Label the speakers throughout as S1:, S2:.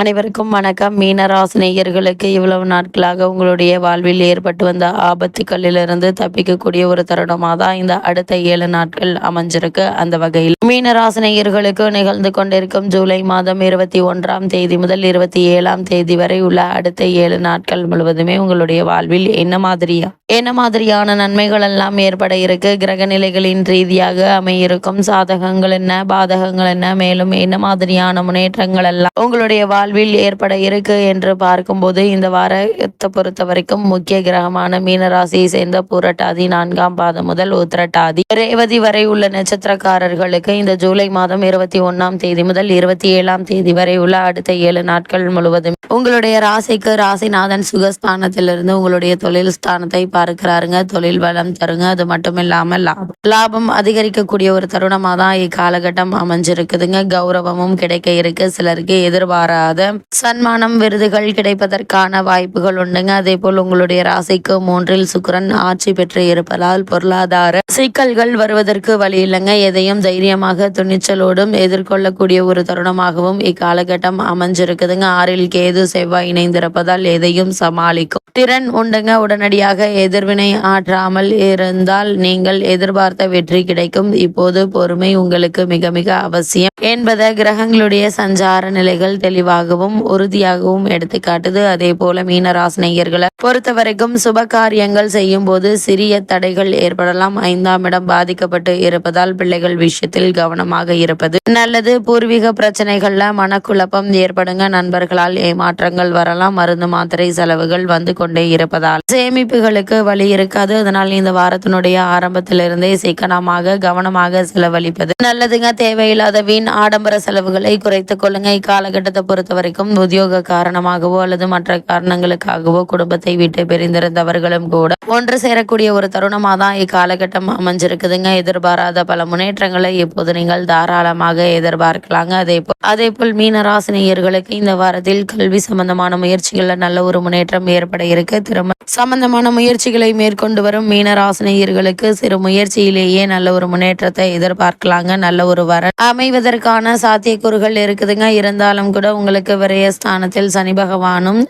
S1: அனைவருக்கும் வணக்கம். மீனராசினியர்களுக்கு இவ்வளவு நாட்களாக உங்களுடைய வாழ்வில் ஏற்பட்டு வந்த ஆபத்துக்களிலிருந்து தப்பிக்கக்கூடிய ஒரு தருணமாக தான் இந்த அடுத்த ஏழு நாட்கள் அமைஞ்சிருக்கு. அந்த வகையில் மீனராசினியர்களுக்கு நிகழ்ந்து கொண்டிருக்கும் ஜூலை மாதம் இருபத்தி ஒன்றாம் தேதி முதல் இருபத்தி ஏழாம் தேதி வரை உள்ள அடுத்த ஏழு நாட்கள் முழுவதுமே உங்களுடைய வாழ்வில் என்ன மாதிரியா என்ன மாதிரியான நன்மைகள் எல்லாம் ஏற்பட இருக்கு கிரக நிலைகளின் ரீதியாக அமையிருக்கும் சாதகங்கள் என்ன பாதகங்கள் என்ன மேலும் என்ன மாதிரியான முன்னேற்றங்கள் எல்லாம் உங்களுடைய வாழ்வில் ஏற்பட இருக்கு என்று பார்க்கும்போது இந்த வாரத்தை பொறுத்த வரைக்கும் முக்கிய கிரகமான மீனராசியை சேர்ந்த புரட்டாதி நான்காம் பாதம் முதல் உத்திரட்டாதி ரேவதி வரை உள்ள நட்சத்திரக்காரர்களுக்கு இந்த ஜூலை மாதம் இருபத்தி ஒன்னாம் தேதி முதல் இருபத்தி ஏழாம் தேதி வரை உள்ள அடுத்த ஏழு நாட்கள் முழுவதும் உங்களுடைய ராசிக்கு ராசிநாதன் சுகஸ்தானத்திலிருந்து உங்களுடைய தொழில் ஸ்தானத்தை பார்க்கிறாருங்க. தொழில் வளம் தருங்க. அது மட்டும் இல்லாமல் லாபம் லாபம் அதிகரிக்கக்கூடிய ஒரு தருணமாக தான் இக்காலகட்டம் அமைஞ்சிருக்குதுங்க. கௌரவமும் கிடைக்க இருக்கு. சிலருக்கு எதிர்பாரா எதிர்பாராத சன்மானம் விருதுகள் கிடைப்பதற்கான வாய்ப்புகள் உண்டுங்க. அதே போல் உங்களுடைய ராசிக்கு மூன்றில் சுக்கிரன் ஆட்சி பெற்று இருப்பதால் பொருளாதார சிக்கல்கள் வருவதற்கு வழி இல்லைங்க. எதையும் தைரியமாக துணிச்சலோடும் எதிர்கொள்ளக்கூடிய ஒரு தருணமாகவும் இக்காலகட்டம் அமைஞ்சிருக்குதுங்க. ஆறில் கேது செவ்வாய் இணைந்திருப்பதால் எதையும் சமாளிக்கும். திறன் உண்டுங்க. உடனடியாக எதிர்வினை ஆற்றாமல் இருந்தால் நீங்கள் எதிர்பார்த்த வெற்றி கிடைக்கும். இப்போது பொறுமை உங்களுக்கு மிக மிக அவசியம். என்பதை கிரகங்களுடைய சஞ்சார நிலைகள் தெளிவாக தெளிவாகவும் உறுதியாகவும் எடுத்துக்காட்டுது அதே போல மீனராசினியர்களை பொறுத்த வரைக்கும் சுப காரியங்கள் செய்யும் போது சிறிய தடைகள் ஏற்படலாம். ஐந்தாம் இடம் பாதிக்கப்பட்டு இருப்பதால் பிள்ளைகள் விஷயத்தில் கவனமாக இருப்பது நல்லது. பூர்வீக பிரச்சனைகள்ல மனக்குழப்பம் ஏற்படுங்க. நண்பர்களால் ஏமாற்றங்கள் வரலாம். மருந்து மாத்திரை செலவுகள் வந்து கொண்டே இருப்பதால் சேமிப்புகளுக்கு வழி இருக்காது. அதனால் இந்த வாரத்தினுடைய ஆரம்பத்திலிருந்தே சிக்கனமாக கவனமாக செலவழிப்பது நல்லதுங்க. தேவையில்லாத வீண் ஆடம்பர செலவுகளை குறைத்துக் கொள்ளுங்க. இக்காலகட்டத்தை பொறுத்த வரைக்கும் உத்தியோக காரணமாகவோ அல்லது மற்ற காரணங்களுக்காகவோ குடும்பத்தை விட்டு பிரிந்திருந்தவர்களும் கூட ஒன்று சேரக்கூடிய ஒரு தருணமாக தான் இக்காலகட்டம் அமைஞ்சிருக்குதுங்க. எதிர்பாராத பல முன்னேற்றங்களை இப்போது நீங்கள் தாராளமாக எதிர்பார்க்கலாங்க. அதே போல் அதே போல் மீனராசினியர்களுக்கு இந்த வாரத்தில் கல்வி சம்பந்தமான முயற்சிகளில் நல்ல ஒரு முன்னேற்றம் ஏற்பட இருக்கு. திருமண சம்பந்தமான முயற்சிகளை மேற்கொண்டு வரும் மீனராசினியர்களுக்கு சிறு முயற்சியிலேயே நல்ல ஒரு முன்னேற்றத்தை எதிர்பார்க்கலாங்க. நல்ல ஒரு வர அமைவதற்கான சாத்தியக்கூறுகள் இருக்குதுங்க. இருந்தாலும் கூட உங்களுக்கு விரயஸ்தானத்தில் சனி பகவானும்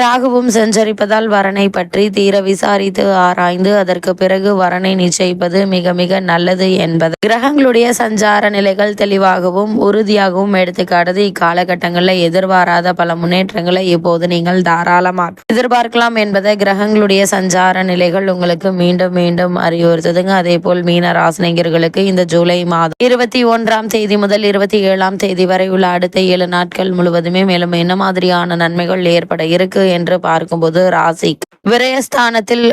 S1: ராகுவும் சஞ்சரிப்பதால் வரனை பற்றி தீர விசாரித்து ஆராய்ந்து அதற்கு பிறகு வரனை நிச்சயிப்பது மிக மிக நல்லது என்பது. கிரகங்களுடைய சஞ்சார நிலைகள் தெளிவாகவும் உறுதியாகவும் எடுத்துக்காட்டுது. இக்காலகட்டங்களில் எதிர்பாராத பல முன்னேற்றங்களை இப்போது நீங்கள் தாராளமாக எதிர்பார்க்கலாம் என்பதை கிரகங்களுடைய சஞ்சார நிலைகள் உங்களுக்கு மீண்டும் மீண்டும் அறிவுறுத்துதுங்க. அதே போல் மீன ராசினியர்களுக்கு இந்த ஜூலை மாதம் இருபத்தி ஒன்றாம் தேதி முதல் இருபத்தி ஏழாம் தேதி வரை உள்ள அடுத்த ஏழு நாட்கள் முழுவதுமே மேலும் என்ன மாதிரியான நன்மைகள் ஏற்பட இருக்கு? என்று பார்க்கும்போது ராசி விரயஸ்தானத்தில்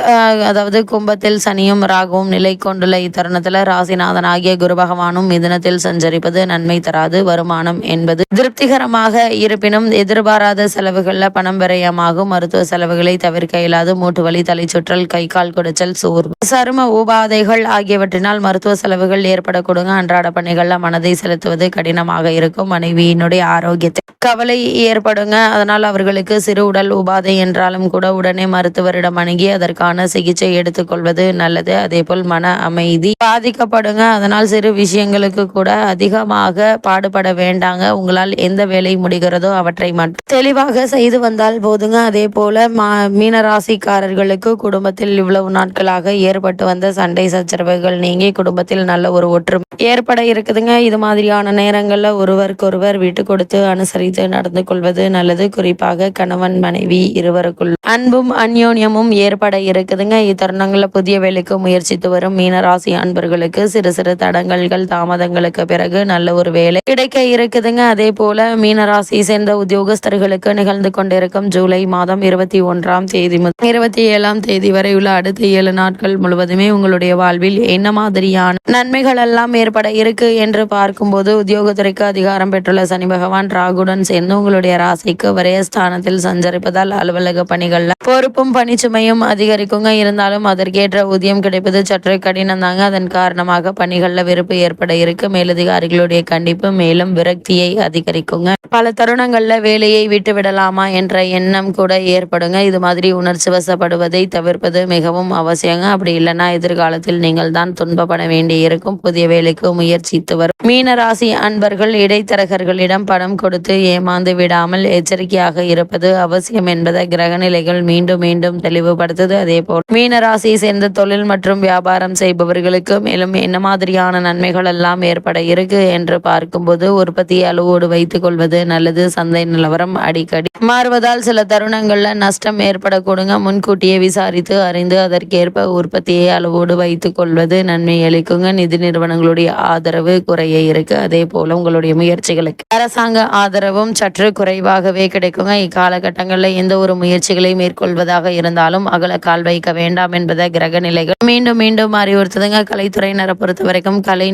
S1: அதாவது கும்பத்தில் சனியும் ராகுவும் நிலை கொண்டுள்ள இத்தருணத்துல ராசிநாதன் ஆகிய குரு பகவானும் மிதனத்தில் சஞ்சரிப்பது நன்மை தராது. வருமானம் என்பது திருப்திகரமாக இருப்பினும் எதிர்பாராத செலவுகள்ல பணம் விரயமாகும். மருத்துவ செலவுகளை தவிர்க்க இயலாது. மூட்டு வலி தலைச்சுற்றல் கை கால் குடைச்சல் சோர்வு. சரும உபாதைகள் ஆகியவற்றினால் மருத்துவ செலவுகள் ஏற்படக்கூடுங்க. அன்றாட பணிகள்ல மனதை செலுத்துவது கடினமாக இருக்கும். மனைவியினுடைய ஆரோக்கியத்தை கவலை ஏற்படுங்க. அதனால் அவர்களுக்கு சிறு உடல் உபாதை என்றாலும் கூட உடனே மருத்துவரிடம் அணுகி அதற்கான சிகிச்சை எடுத்துக்கொள்வது நல்லது. அதே போல் மன அமைதி பாதிக்கப்படுங்க. அதனால் சிறு விஷயங்களுக்கு கூட அதிகமாக பாடுபட வேண்டாங்க. உங்களால் எந்த வேலை முடிகிறதோ அவற்றை மட்டும் தெளிவாக செய்து வந்தால் போதுங்க. அதே போல மா மீனராசிக்காரர்களுக்கு குடும்பத்தில் இவ்வளவு நாட்களாக ஏற்பட்டு வந்த சண்டை சச்சரவுகள் நீங்கி குடும்பத்தில் நல்ல ஒரு ஒற்றுமை ஏற்பட இருக்குதுங்க. இது மாதிரியான நேரங்களில் ஒருவருக்கொருவர் விட்டு கொடுத்து அனுசரித்து நடந்து கொள்வது நல்லது. குறிப்பாக கணவன் மனைவி இருவருக்குள் அன்பும் அந்யோன்யமும் ஏற்பட இருக்குதுங்க. இத்தருணங்களில் புதிய வேலைக்கு முயற்சித்து வரும் மீனராசி அன்பர்களுக்கு சிறு சிறு தடங்கல்கள் தாமதங்களுக்கு பிறகு நல்ல ஒரு வேலை கிடைக்க இருக்குதுங்க. அதே போல மீனராசி சேர்ந்த உத்தியோகஸ்தர்களுக்கு நிகழ்ந்து கொண்டிருக்கும் ஜூலை மாதம் இருபத்தி ஒன்றாம் தேதி முதல் இருபத்தி ஏழாம் தேதி வரை உள்ள அடுத்த ஏழு நாட்கள் முழுவதுமே உங்களுடைய வாழ்வில் என்ன மாதிரியான நன்மைகள் எல்லாம் ஏற்பட இருக்கு என்று பார்க்கும்போது உத்தியோகத்துறைக்கு அதிகாரம் பெற்றுள்ள சனி பகவான் ராகுடன் சேர்ந்து உங்களுடைய ராசிக்கு விரயஸ்தானத்தில் சஞ்சரிப்பதால் அலுவலக பணிகள்ல பொறுப்பும் பணிச்சுமையும் அதிகரிக்குங்க. இருந்தாலும் அதற்கேற்ற ஊதியம் கிடைப்பது சற்று கடினம் தாங்க. அதன் காரணமாக பணிகள்ல வெறுப்பு ஏற்பட இருக்கு. மேலதிகாரிகளுடைய கண்டிப்பு மேலும் விரக்தியை அதிகரிக்குங்க. பல தருணங்கள்ல வேலையை விட்டு விடலாமா என்ற எண்ணம் கூட ஏற்படுங்க. இது மாதிரி உணர்ச்சி வசப்படுவதை தவிர்ப்பது மிகவும் அவசியங்க. அப்படி இல்லைன்னா எதிர்காலத்தில் நீங்கள் தான் துன்பப்பட வேண்டி இருக்கும். புதிய வேலைக்கு முயற்சித்து வரும். மீனராசி அன்பர்கள் இடைத்தரகர்களிடம் பணம் கொடுத்து ஏமாந்து விடாமல் எச்சரிக்கையாக இருப்பது அவசியம் என்பதை கிரகநிலைகள் மீண்டும் மீண்டும் தெளிவுபடுத்துது. அதே போல் மீனராசியை சேர்ந்த தொழில் மற்றும் வியாபாரம் செய்பவர்களுக்கு மேலும் என்ன மாதிரியான நன்மைகள் எல்லாம் ஏற்பட இருக்கு என்று பார்க்கும்போது உற்பத்தி அளவோடு வைத்துக் கொள்வது நல்லது. சந்தை நிலவரம் அடிக்கடி மாறுவதால் சில தருணங்கள்ல நஷ்டம் ஏற்படக்கூடுங்க. முன்கூட்டியே விசாரித்து அறிந்து அதற்கேற்ப உற்பத்தியை அளவோடு வைத்துக் கொள்வது நன்மை அளிக்குங்க. நிதி நிறுவனங்களுடைய ஆதரவு குறைய இருக்கு. அதே போல உங்களுடைய முயற்சிகளுக்கு அரசாங்க ஆதரவு லாபம் சற்று குறைவாகவே கிடைக்குங்க. இக்காலகட்டங்களில் எந்த ஒரு முயற்சிகளை மேற்கொள்வதாக இருந்தாலும் அகல கால் வைக்க வேண்டாம் என்பதை கிரக நிலைகள். மீண்டும் மீண்டும் அறிவுறுத்துதுங்க. கலைத்துறையினரை பொறுத்த வரைக்கும் கலை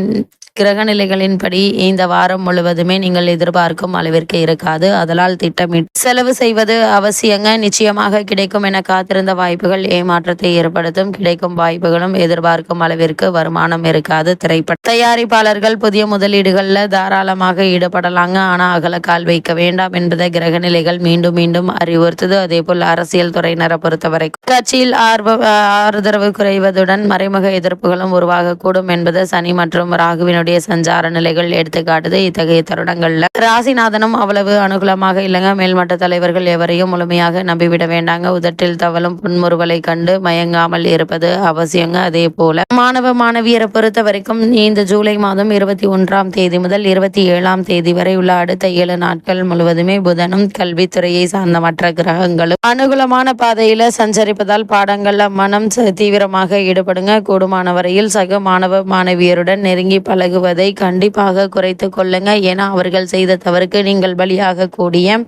S1: கிரக நிலைகளின்படி இந்த வாரம் முழுவதுமே நீங்கள் எதிர்பார்க்கும் அளவிற்கு இருக்காது. அதனால் திட்டமிட்டு செலவு செய்வது அவசியங்க. நிச்சயமாக கிடைக்கும் என காத்திருந்த வாய்ப்புகள் ஏமாற்றத்தை ஏற்படுத்தும். கிடைக்கும் வாய்ப்புகளும் எதிர்பார்க்கும் அளவிற்கு வருமானம் இருக்காது. திரைப்பட தயாரிப்பாளர்கள் புதிய முதலீடுகளில் தாராளமாக ஈடுபடலாங்க. ஆனால் அகல கால்வை வைக்க வேண்டாம் என்பதை கிரக நிலைகள் மீண்டும் மீண்டும் அறிவுறுத்தது. அதேபோல் அரசியல் துறையினரை பொறுத்தவரை கட்சியில் ஆர்வ ஆதரவு குறைவதுடன் மறைமுக எதிர்ப்புகளும் உருவாகக்கூடும் என்பது சனி மற்றும் ராகுவினுடைய சஞ்சார நிலைகள் எடுத்துக்காட்டுது. இத்தகைய தருணங்கள்ல ராசிநாதனும் அவ்வளவு அனுகூலமாக இல்லைங்க. மேல்மட்ட தலைவர்கள் எவரையும் முழுமையாக நம்பிவிட வேண்டாங்க. உதட்டில் தவளும் புன்முறுவலை கண்டு மயங்காமல் இருப்பது அவசியங்க. அதே போல மாணவ மாணவியரை பொறுத்த வரைக்கும் இந்த ஜூலை மாதம் இருபத்தி ஒன்றாம் தேதி முதல் இருபத்தி ஏழாம் தேதி வரை உள்ள அடுத்த ஏழு நாட்கள் முழுவதுமே புதனும் கல்வித்துறையை சார்ந்த மற்ற கிரகங்களும் அனுகூலமான பாதையில சஞ்சரிப்பதால் பாடங்கள்ல மனம் ச- தீவிரமாக ஈடுபடுங்க. கூடுமான வரையில் சக மாணவ மாணவியருடன் நெருங்கி பழகுவதை கண்டிப்பாக குறைத்து கொள்ளுங்க. ஏன்னா அவர்கள் செய்த தவறுக்கு நீங்கள் பலியாக கூடிய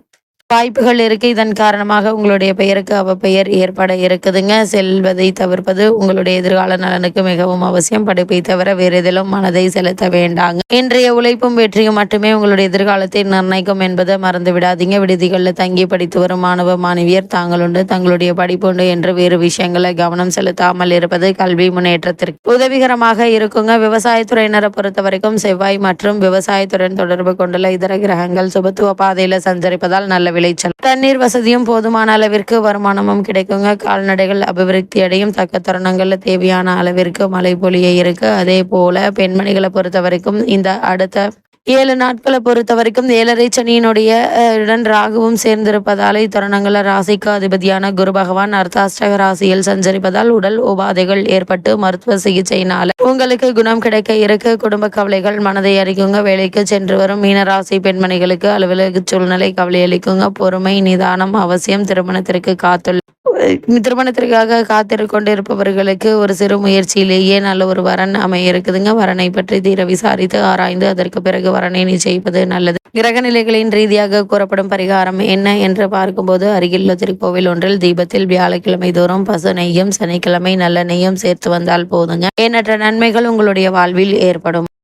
S1: வாய்ப்புகள் இருக்கு. இதன் காரணமாக உங்களுடைய பெயருக்கு அவ பெயர் ஏற்பட இருக்குதுங்க. செல்வதை தவிர்ப்பது உங்களுடைய எதிர்கால நலனுக்கு மிகவும் அவசியம். படிப்பை தவிர வேறு எதிலும் மனதை செலுத்த வேண்டாங்க. இன்றைய உழைப்பும் வெற்றியும் மட்டுமே உங்களுடைய எதிர்காலத்தை நிர்ணயிக்கும் என்பதை மறந்து விடாதீங்க. விடுதிகளில் தங்கி படித்து வரும் மாணவ மாணவியர் தாங்களுண்டு தங்களுடைய படிப்புண்டு என்று வேறு விஷயங்களை கவனம் செலுத்தாமல் இருப்பது கல்வி முன்னேற்றத்திற்கு உதவிகரமாக இருக்குங்க. விவசாயத்துறையினரை பொறுத்த வரைக்கும் செவ்வாய் மற்றும் விவசாயத்துடன் தொடர்பு கொண்டுள்ள இதர கிரகங்கள் சுபத்துவ பாதையில் சஞ்சரிப்பதால் நல்ல விளைச்சல். தண்ணீர் வசதியும் போதுமான அளவிற்கு வருமானமும் கிடைக்குங்க. கால்நடைகள் அபிவிருத்தி அடையும். தக்க தருணங்கள்ல தேவையான அளவிற்கு மழை பொழிய இருக்கு. அதே போல பெண்மணிகளை பொறுத்த வரைக்கும் இந்த அடுத்த ஏழு நாட்களை பொறுத்த வரைக்கும் ஏழரை சனியினுடைய உடன் ராகுவும் சேர்ந்திருப்பதால் இத்தருணங்கள ராசிக்கு அதிபதியான குரு பகவான் அர்த்தாஷ்டக ராசியில் சஞ்சரிப்பதால் உடல் உபாதைகள் ஏற்பட்டு மருத்துவ சிகிச்சையினால உங்களுக்கு குணம் கிடைக்க இருக்க. குடும்ப கவலைகள் மனதை அறிக்குங்க வேலைக்கு சென்று வரும் மீனராசி பெண்மணிகளுக்கு அலுவலக சூழ்நிலை கவலை அளிக்குங்க பொறுமை நிதானம் அவசியம் திருமணத்திற்கு காத்துள்ள திருமணத்திற்காக காத்திருக்கொண்டு இருப்பவர்களுக்கு ஒரு சிறு முயற்சியிலேயே நல்ல ஒரு வரன் அமைய இருக்குதுங்க வரனை பற்றி தீர விசாரித்து ஆராய்ந்து அதற்கு பிறகு வரனை நிச்சயிப்பது நல்லது. கிரக நிலைகளின் ரீதியாக கூறப்படும் பரிகாரம் என்ன என்று பார்க்கும்போது அருகிலுள்ள திருக்கோவில் ஒன்றில் தீபத்தில் வியாழக்கிழமை தோறும் பசு நெய்யும் சனிக்கிழமை நல்ல நெய்யும் சேர்த்து வந்தால் போதுங்க. எண்ணற்ற நன்மைகள் உங்களுடைய வாழ்வில் ஏற்படும்.